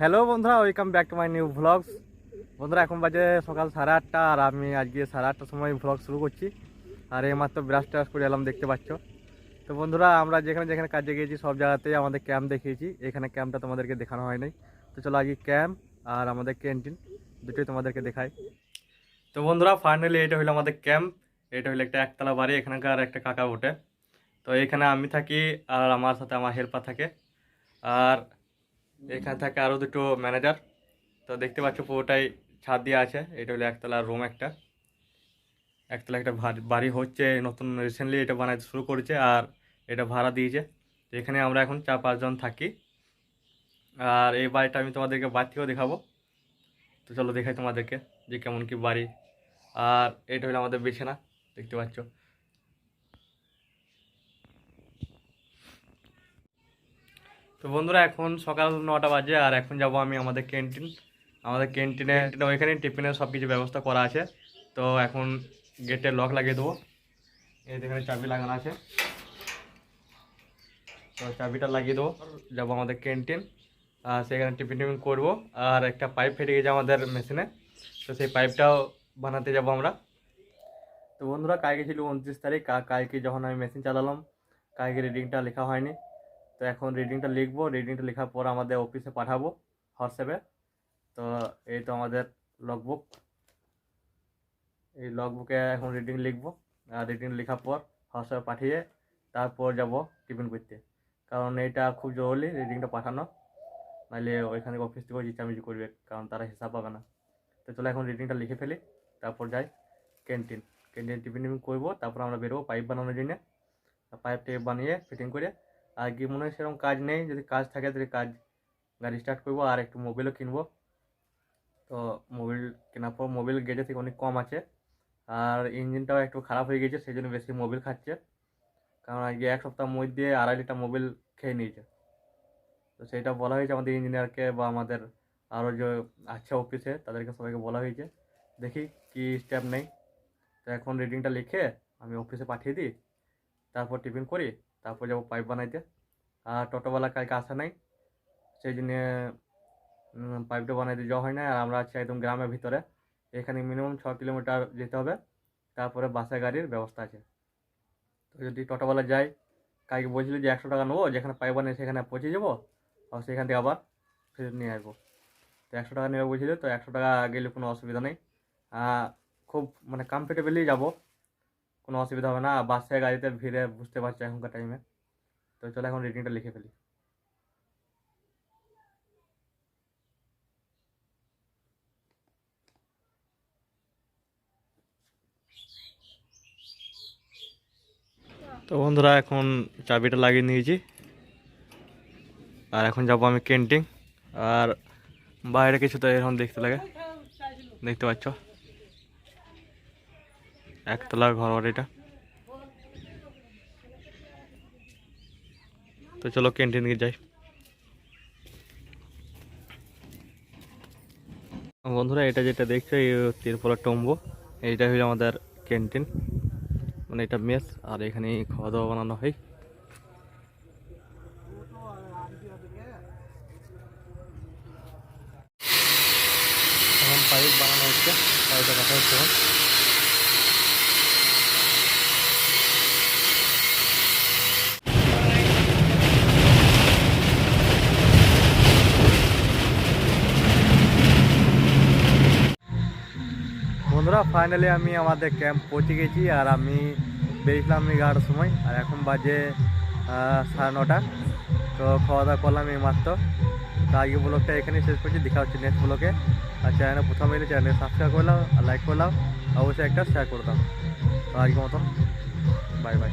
Hello বন্ধুরা welcome back to my new vlogs বন্ধুরা, এখন বাজে সকাল সাড়ে আটটা, আর আমি আজকে সাড়ে আটটার সময় ভ্লগ শুরু করছি। আর এইমাত্র ব্রাশ ট্রাশ করে এলাম, দেখতে পাচ্ছ। তো বন্ধুরা, আমরা যেখানে যেখানে কাজে গিয়েছি, সব জায়গাতেই আমাদের ক্যাম্প দেখিয়েছি। এখানে ক্যাম্পটা তোমাদেরকে দেখানো হয় নাই। তো চলো আজকে ক্যাম্প আর আমাদের ক্যান্টিন দুটোই তোমাদেরকে দেখাই। তো বন্ধুরা ফাইনালি এটা হলো আমাদের ক্যাম্প এটা হলো একটা একতলা বাড়ি, এখানকার একটা কাকা ওঠে তো এখানে আমি থাকি, আর আমার সাথে আমার হেল্পার থাকে। আর এখানে থাকে আরও দুটো ম্যানেজার তো দেখতে পাচ্ছ পুরোটাই ছাদ দিয়ে আছে। এটা হলো একতলা রুম একটা। একতলা একটা বাড়ি হচ্ছে, নতুন রিসেন্টলি এটা বানাতে শুরু করেছে আর এটা ভাড়া দিয়েছে। তো এখানে আমরা এখন চার পাঁচজন থাকি। আর এই বাড়িটা আমি তোমাদেরকে বাড়ি থেকেও দেখাবো। তো চলো দেখাই তোমাদেরকে যে কেমন কি বাড়ি। আর এটা হলো আমাদের বিছানা, দেখতে পাচ্ছ। তো বন্ধুরা, এখন সকাল নটা বাজে আর এখন যাব আমি আমাদের ক্যান্টিন আমাদের ক্যান্টিনে ওইখানে টিফিনের সব কিছু ব্যবস্থা করা আছে। তো এখন গেটে লক লাগিয়ে দেবো। এই এখানে চাবি লাগানো আছে। তো চাবিটা লাগিয়ে দেবো। যাব আমাদের ক্যান্টিন আর সেখানে টিফিন টিফিন করব। আর একটা পাইপ ফেটে গেছে আমাদের মেশিনে তো সেই পাইপটাও বানাতে যাব আমরা। তো বন্ধুরা, কালকে ছিল উনত্রিশ তারিখ। কালকে যখন আমি মেশিন চালালাম, কালকে রিডিংটা লেখা হয়নি। তো এখন রিডিংটা লিখব রিডিংটা লেখার পর আমাদের অফিসে পাঠাবো হোয়াটসঅ্যাপে। তো এই তো আমাদের লগবুক এই লগবুকে এখন রিডিং লিখব। আর রিডিং লেখার পর হোয়াটসঅ্যাপে পাঠিয়ে তারপর যাব টিফিন করতে। কারণ এটা খুব জরুরি রিডিংটা পাঠানো। নাহলে ওইখানে অফিস থেকেও চিচামিচি করবে, কারণ তারা হিসাব পাবে না। তো চলো এখন রিডিংটা লিখে ফেলি, তারপর যাই ক্যান্টিন ক্যান্টিন টিফিন টিফিন করব, তারপর আমরা বেরোবো পাইপ বানানোর জন্য। পাইপ টাইপ বানিয়ে ফিটিং করে আর কি মনে হয় সেরকম কাজ নেই, যদি কাজ থাকে তাহলে কাজ গাড়ি স্টার্ট করব আর একটু মোবিলও কিনবো। তো মোবিল কেনার পর মোবিল গেজে থেকে অনেক কম আছে। আর ইঞ্জিনটাও একটু খারাপ হয়ে গেছে, সেই জন্য বেশি মোবিল খাচ্ছে। কারণ আজকে এক সপ্তাহের মধ্যে আড়াই লিটার মোবিল খেয়ে নিয়েছে। তো সেটা বলা হয়েছে আমাদের ইঞ্জিনিয়ারকে বা আমাদের আরও যে আছে অফিসে তাদেরকে সবাইকে বলা হয়েছে। দেখি কি স্টেপ নেই। তো এখন রিডিংটা লিখে আমি অফিসে পাঠিয়ে দিই। তারপর টিফিন করি। তারপর যাব পাইপ বানাইতে। আর টোটোওয়ালা কালকে আসা নাই, সেই জন্যে পাইপটা বানাইতে যাওয়া হয় না আর আমরা আছি একদম গ্রামের ভিতরে, এখানে মিনিমাম ছ কিলোমিটার যেতে হবে। তারপরে বাসে গাড়ির ব্যবস্থা আছে। তো যদি টোটোওয়ালা যায়, কালকে বলছিল যে একশো টাকা নেব, যেখানে পাইপ বানিয়ে সেখানে পৌঁছে যাব, আর সেখান থেকে আবার ফেরত নিয়ে আসব। তো একশো টাকা নেবে বলছিল, তো একশো টাকা গেলে কোনো অসুবিধা নেই। খুব মানে কমফর্টেবলি যাব। কোনো অসুবিধা হবে না। বাসে গাড়িতে ভিড়ে বুঝতে পারছ এখনকার টাইমে তো চলো এখন রিডিংটা লিখে ফেলি। তো বন্ধুরা, এখন চাবিটা লাগিয়ে নিয়েছি। আর এখন যাব আমি ক্যান্টিন আর বাইরে কিছু তো এরকম দেখতে লাগে। দেখতে পাচ্ছ? একতলা ঘর এটা। তো চলো ক্যান্টিন গিয়ে যাই। বন্ধুরা, এটা যেটা দেখছ, এই তিরপলা টম্বো। এইটা হলো আমাদের ক্যান্টিন মানে এটা মেস, আর এখানে খাওয়া দাওয়া বানানো হয়। এখন পাইপ বানানো হচ্ছে। পাইপটা কাটা হচ্ছে এখন বন্ধুরা ফাইনালি আমি আমাদের ক্যাম্প পৌঁছে গেছি আর আমি বেরিয়েছিলাম এগারোটার সময় আর এখন বাজে সাড়ে নটা। তো খাওয়া দাওয়া করলাম এই মাত্র। তো আগে ব্লগটা এখানেই শেষ করছি। দেখা হচ্ছে নেক্সট ব্লগে আর চ্যানেলে প্রথমে এলে চ্যানেল সাবস্ক্রাইব করলাম আর লাইক করলাম অবশ্যই একটা শেয়ার করতাম তো আজকে মতন বাই বাই